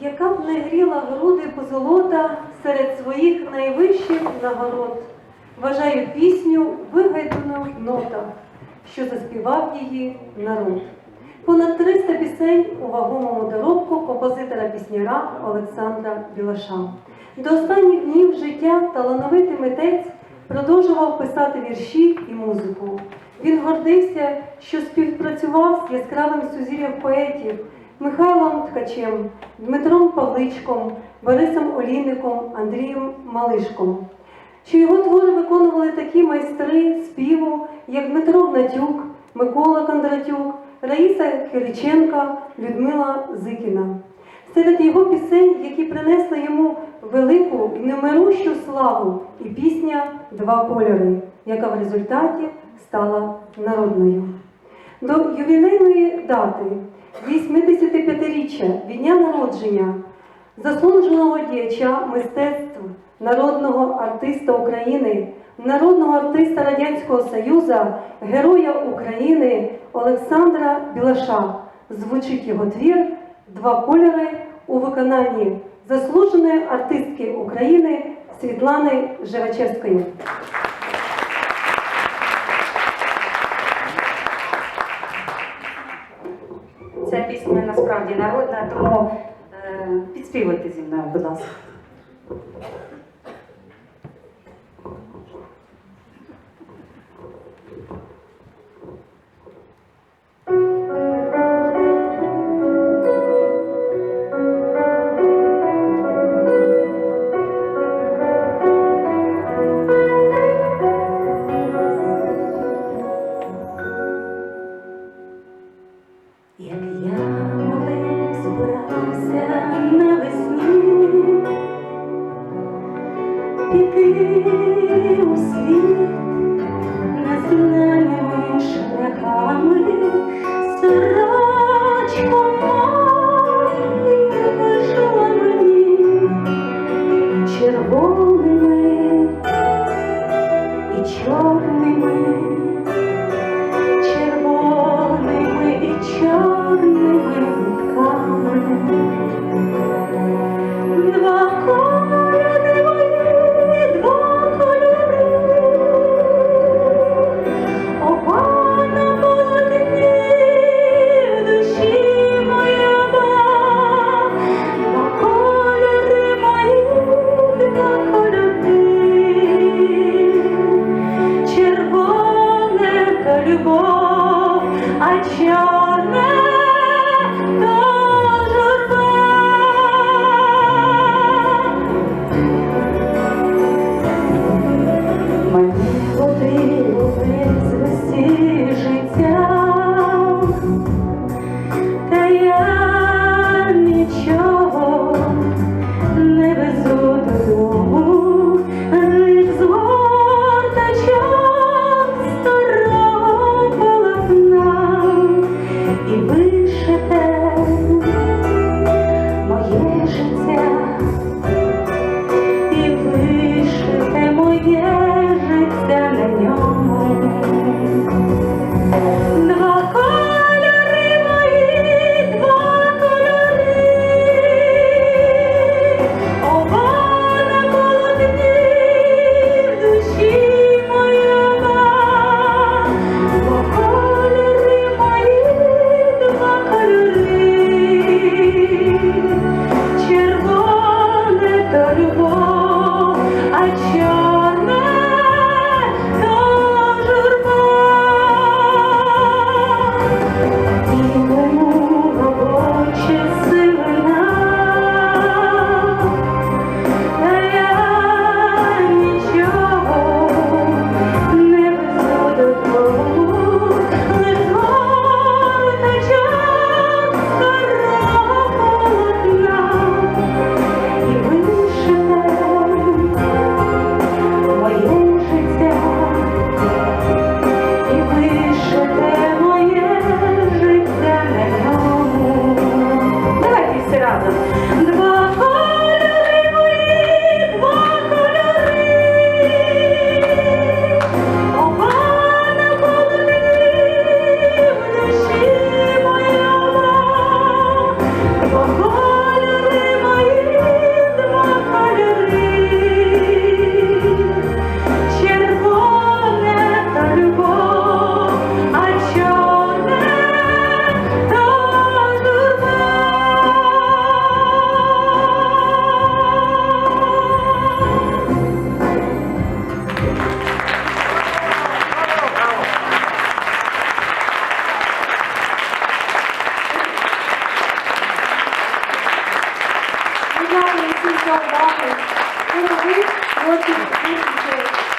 яка б не гріла груди позолота серед своїх найвищих нагород. Вважаю пісню вигайдану в нотах, що заспівав її народ. Понад 300 пісень у вагомому доробку композитора-пісняра Олександра Білаша. До останніх днів життя талановитий митець продовжував писати вірші і музику. Він гордився, що співпрацював з яскравим сузір'ям поетів Михайлом Ткачем, Дмитром Павличком, Борисом Олійником, Андрієм Малишком. Що його твори виконували такі майстри співу, як Дмитро Гнатюк, Микола Кондратюк, Раїса Кириченка, Людмила Зикіна. Серед його пісень, які принесли йому велику і немирущу славу, і пісня Два кольори, яка в результаті стала народною. До ювілейної дати 85-річчя від дня народження заслуженого діяча мистецтв, народного артиста України, народного артиста Радянського Союзу, Героя України Олександра Білаша звучить його твір Два кольори у виконанні заслуженої артистки України Світлани Живачевської. Пісня насправді народна, тому е, підспівуйте зі мною, будь ласка. Піти у світ незнаними шляхами, всім за увагу. Дорогий творчих зустрічей.